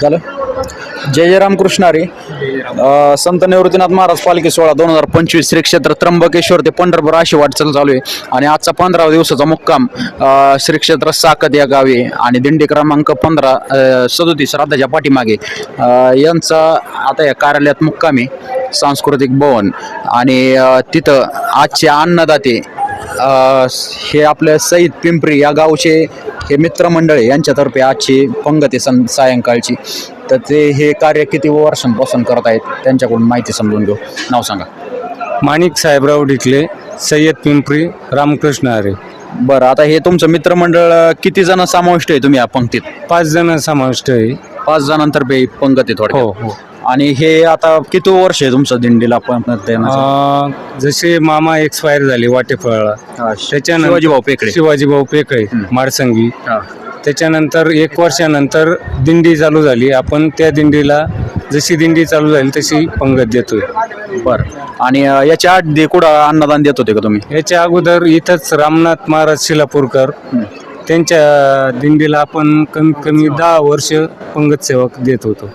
झालं? जय जय रामकृष्ण हरी. संत निवृत्तीनाथ महाराज पालखी सोहळा दोन हजार पंचवीस श्री क्षेत्र त्र्यंबकेश्वर ते पंढरपूर अशी वाटचाल चालू आहे. आणि आजचा पंधरावा दिवसाचा मुक्काम श्री क्षेत्र साकत या गावी आणि दिंडी क्रमांक पंधरा सदोतीस राधाच्या पाठीमागे. यांचा आता या कार्यालयात मुक्काम आहे सांस्कृतिक भवन. आणि तिथं आजचे अन्नदाते हे आपल्या सईद पिंपरी या गावचे हे मित्रमंडळ यांच्यातर्फे आजची पंगत सं सायंकाळची. तर ते हे कार्य किती वर्षांपासून करत आहेत त्यांच्याकडून माहिती समजून घेऊ. नाव सांगा. माणिक साहेबराव डिकले सय्यद पिंपरी रामकृष्ण हरे बरं आता हे तुमचं मित्रमंडळ किती जण समाविष्ट आहे तुम्ही या पंक्तीत पाच जण समाविष्ट आहे. पाच जणांतर्फे ही पंगत आहे हो थोडं हो. आणि हे आता किती वर्ष आहे तुमचं दिंडीला? अं, जसे मामा एक्सपायर झाले वाटेफळला त्याच्यानंतर शिवाजीभाऊ पेकडे शिवाजीभाऊ पेकळे. माडसंगी. त्याच्यानंतर एक वर्षानंतर दिंडी चालू झाली. आपण त्या दिंडीला जशी दिंडी चालू झाली तशी पंगत देतोय. बरं. आणि अ, याच्या आधी कुठं अन्नदान देत होते का तुम्ही? याच्या अगोदर इथंच रामनाथ महाराज शिलापूरकर त्यांच्या दिंडीला आपण कमीत कमी दहा वर्ष पंगत सेवक देत होतो.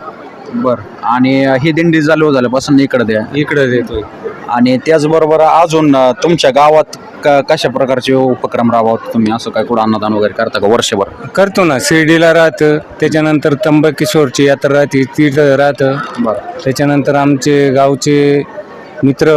बरं. आणि ही दिंडी चालू झाल्यापासून इकडे द्या. इकडे देतोय. आणि त्याचबरोबर अजून तुमच्या गावात क- कशा प्रकारचे उपक्रम राबवत तुम्ही? असं काय कुठं अन्नदान वगैरे करता का वर्षभर? करतो ना. शिर्डीला राहतं. त्याच्यानंतर त्र्यंबकेश्वरची यात्रा राहते. तिथं राहतं. बरं. त्याच्यानंतर आमचे गावचे मित्र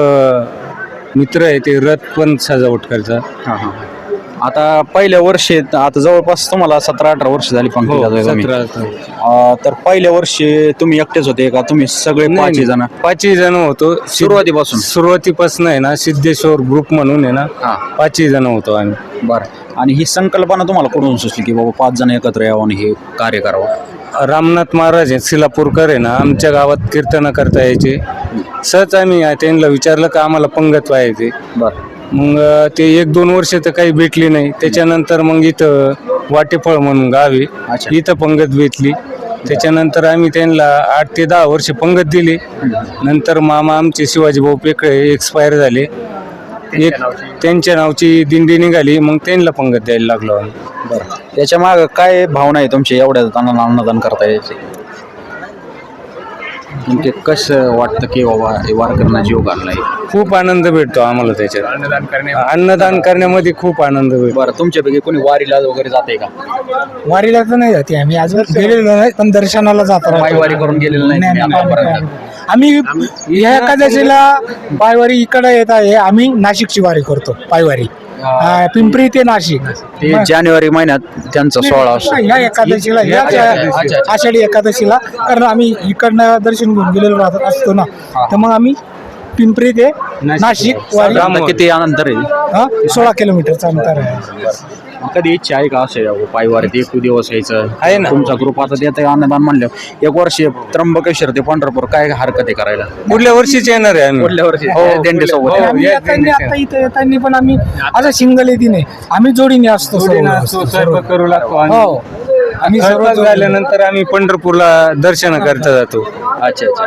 मित्र आहे ते रथ पण सजावट करतात. हां हां. आता पहिल्या वर्षी आता जवळपास तुम्हाला सतरा अठरा वर्ष झाली हो तर पहिल्या वर्षी तुम्ही एकटेच होते का? तुम्ही सगळे पाच जण? पाचही जण होतो. सुरुवातीपासून? सुरुवातीपासून आहे ना सिद्धेश्वर ग्रुप म्हणून आहे ना हां. पाचही जण होतो आम्ही. बरं. आणि ही संकल्पना तुम्हाला कुठून सुचली की बाबा पाच जण एकत्र यावं आणि हे कार्य करावं? रामनाथ महाराज आहेत शिलापूरकर आहे ना आमच्या गावात कीर्तन करता यायचे. सहज आम्ही त्यांना विचारलं का आम्हाला पंगत पाहिजे बरं. मग ते एक दोन वर्ष तर काही भेटली नाही. त्याच्यानंतर मग इथं वाटेफळ म्हणून गावी अच्छा. इथं पंगत भेटली. त्याच्यानंतर आम्ही त्यांना आठ ते दहा वर्ष पंगत दिली. नंतर मामा आमचे शिवाजी भाऊ पेकळे एक्सपायर झाले. एक त्यांच्या नावची दिंडी निघाली. मग त्यांना पंगत द्यायला लागलो आम्ही. बरं. त्याच्या माग काय भावना आहे तुमची एवढ्या अन्नदान करता यायचे? म्हणजे कसं वाटतं की बाबा हे वारकऱ्यांना जीव घाललाय खूप आनंद भेटतो आम्हाला त्याच्यात. अन्नदान करण्या अन्नदान करण्यामध्ये खूप आनंद भेटतो. बरं तुमच्यापैकी कोणी वारीला वगैरे जाते का? वारीला तर नाही जाते आम्ही. अजून गेलेलो नाही पण दर्शनाला जातो. पायवारी करून गेलेलं नाही तुम्ही आतापर्यंत. आम्ही या एकादशीला पायवारी इकडे येत आहे. आम्ही नाशिकची वारी करतो पायवारी. हा, पिंपरी ते नाशिक. ते जानेवारी महिन्यात त्यांचा सोहळा असतो. या एकादशीला अच्छा, अच्छा. आषाढी एकादशीला कारण आम्ही इकडनं दर्शन घेऊन गेलेलो राहत असतो ना. तर मग आम्ही पिंपरी ते नाशिक. वारी. किती अंतर आहे? हा, सोळा किलोमीटरचं अंतर आहे. कधी इच्छा आहे का असे? पायवारीत एक दिवस यायचं. आहे ना. तुमचा ग्रुप आता देत अन्नदान म्हणलं. एक वर्ष त्र्यंबकेश्वर ते पंढरपूर काय हरकत आहे करायला? पुढल्या वर्षीच येणार आहे आम्ही. पुढल्या वर्षी. हो, दिंडी सोबत. आम्ही येताना. आता इथं येताना पण आम्ही असं सिंगल येते नाही आम्ही जोडीने असतो सर्व. स्वयंपाक करू लागतो आम्ही. हो. आम्ही सर्व स्वयंपाक जोडीने. झाल्यानंतर आम्ही पंढरपूरला दर्शन करता जातो. अच्छा अच्छा.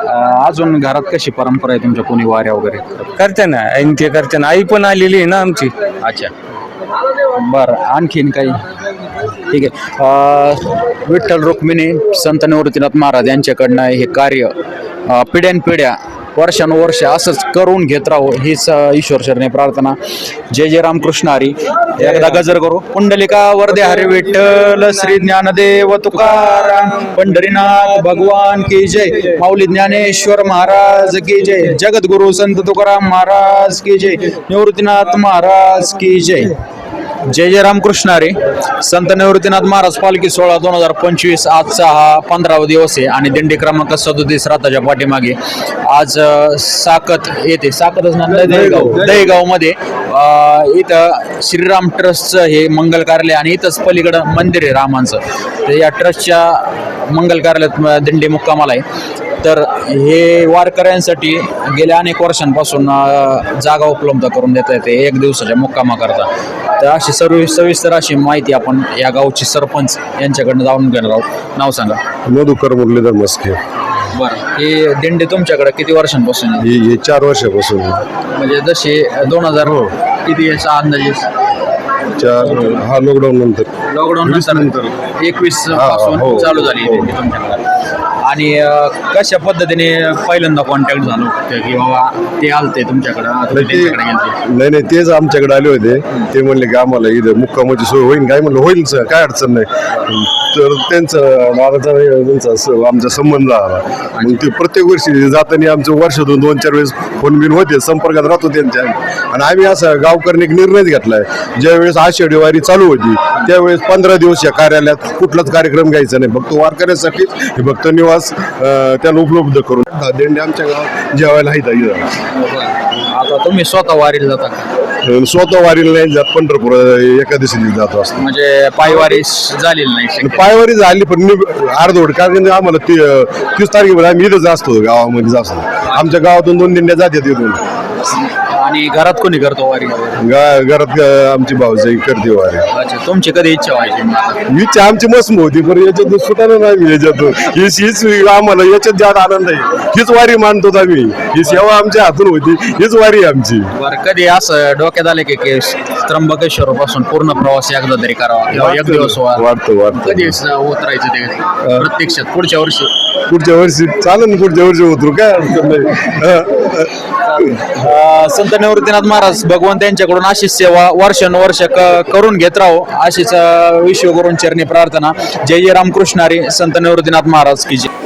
अं, अजून घरात कशी परंपरा आहे तुमच्या? कोणी वाऱ्या वगैरे? करते ना आणि ते करते ना. आई पण आलेली आहे ना आमची. अच्छा. बरं आणखीन काही? ठीक आहे. विठ्ठल रुक्मिणी संत निवृत्तीनाथ महाराज यांच्याकडनं हे कार्य पिढ्यानपिढ्या वर्षानुवर्ष असंच करून घेत राहू हीच ईश्वर शरणे प्रार्थना. जय जय रामकृष्ण हरी. एकदा गजर करू. पुंडलिका वरदे हरे विठ्ठल श्री ज्ञानदेव तुकाराम पंढरीनाथ भगवान की जय. माऊली ज्ञानेश्वर महाराज की जय. जगद्गुरु संत तुकाराम महाराज की जय. निवृत्तीनाथ महाराज की जय. जय जय रामकृष्ण हरी संत निवृत्तीनाथ महाराज पालखी सोहळा दोन हजार पंचवीस आजचा हा पंधरावा दिवस आहे आणि दिंडी क्रमांक सदोतीस राताच्या पाठीमागे. आज साकत येते. साकतच ना दहीगाव. दहीगावमध्ये इथं श्रीराम ट्रस्टचं हे मंगल कार्यालय आणि इथंच पलीकडं मंदिर आहे रामांचं. तर या ट्रस्टच्या मंगल कार्यालयात दिंडी मुक्कामाला आहे. तर हे वारकऱ्यांसाठी गेल्या अनेक वर्षांपासून जागा उपलब्ध करून देता येते एक दिवसाच्या मुक्कामाकरता. तर अशी सर्व सविस्तर अशी माहिती आपण या गावचे सरपंच यांच्याकडनं जाऊन घेणार आहोत. नाव सांगा. मधुकर मुरलीधर मस्के. बरं. ही दिंडी तुमच्याकडे किती वर्षांपासून आहे? ही ही चार वर्षापासून म्हणजे जसे दोन हजार किती याचा अंदाजे? चार हा लॉकडाऊन नंतर. लॉकडाऊन नंतर. एकवीस हा, पासून हो, चालू झाली हो. त्यांची तुमच्याकडे. आणि कशा पद्धतीने पहिल्यांदा कॉन्टॅक्ट झालो की बाबा ते आलते तुमच्याकडं तुम्ही नाही ते- त्यांच्याकडे गेलते? नाही नाही तेच आमच्याकडे आले होते. ते म्हणले की आम्हाला इथं मुक्कामाची सोय होईल. काय म्हणलं होईल सर काय अडचण नाही. तर त्यांचं महाराजा त्यांचा स- आमचा संबंध आला. मग ते प्रत्येक वर्षी जाताना आमचं वर्षातून दोन चार वेळेस फोन बिन होते संपर्कात राहतो त्यांच्या. आणि आम्ही असं गावकऱ्यांनी एक निर्णयच घेतलाय. ज्यावेळेस आषाढी वारी चालू होती त्यावेळेस पंधरा दिवस या कार्यालयात कुठलाच कार्यक्रम घ्यायचा नाही. फक्त वारकऱ्यासाठीच हे फक्त निवास अं, त्यांना उपलब्ध करून. दिंडे आमच्या गावात जेवायला इथं. आता तुम्ही स्वतः वारीला जाता का? स्वतः वारीला नाही जात पंढरपूर एकादशीला जातो असतो. म्हणजे पायवारी झालेली नाही. पायवारी झाली पण मी अर्धवट कारण की आम्हाला ती तीस तारखेला आम्ही इथंच असतो गावामध्ये जास्त. आमच्या गावातून दोन दिंड्या जातात इथून. आणि घरात कोणी करतो वारी? गा- घरात अं, आमची भाऊजाई करते वारी. अच्छा तुमची कधी इच्छा व्हायची? इच्छा आमची मस्त होती पण याच्यातून सुटायला नाही याच्यातून हीच हीच आम्हाला याच्यात जात आनंद आहे हीच वारी मानतो आम्ही. ही सेवा आमच्या हातून होती हीच वारी आहे आमची. बरं कधी असं डोक्यात आले की की त्र्यंबकेश्वर पासून पूर्ण प्रवास एकदा तरी करावा किंवा एक दिवस व्हा वाटतं वाटतं. कधी उतरायचं ते प्रत्यक्षात पुढच्या वर्षी? पुढच्या वर्षी चालेल ना पुढच्या वर्षी उतरू काय अडचण नाही. संत निवृत्तीनाथ महाराज भगवान त्यांच्याकडून अशीच सेवा वर्षानुवर्ष करून घेत राहो अशीच विश्वगुरूंचरणी प्रार्थना. जय जय रामकृष्णारी संत निवृत्तीनाथ महाराज की जय.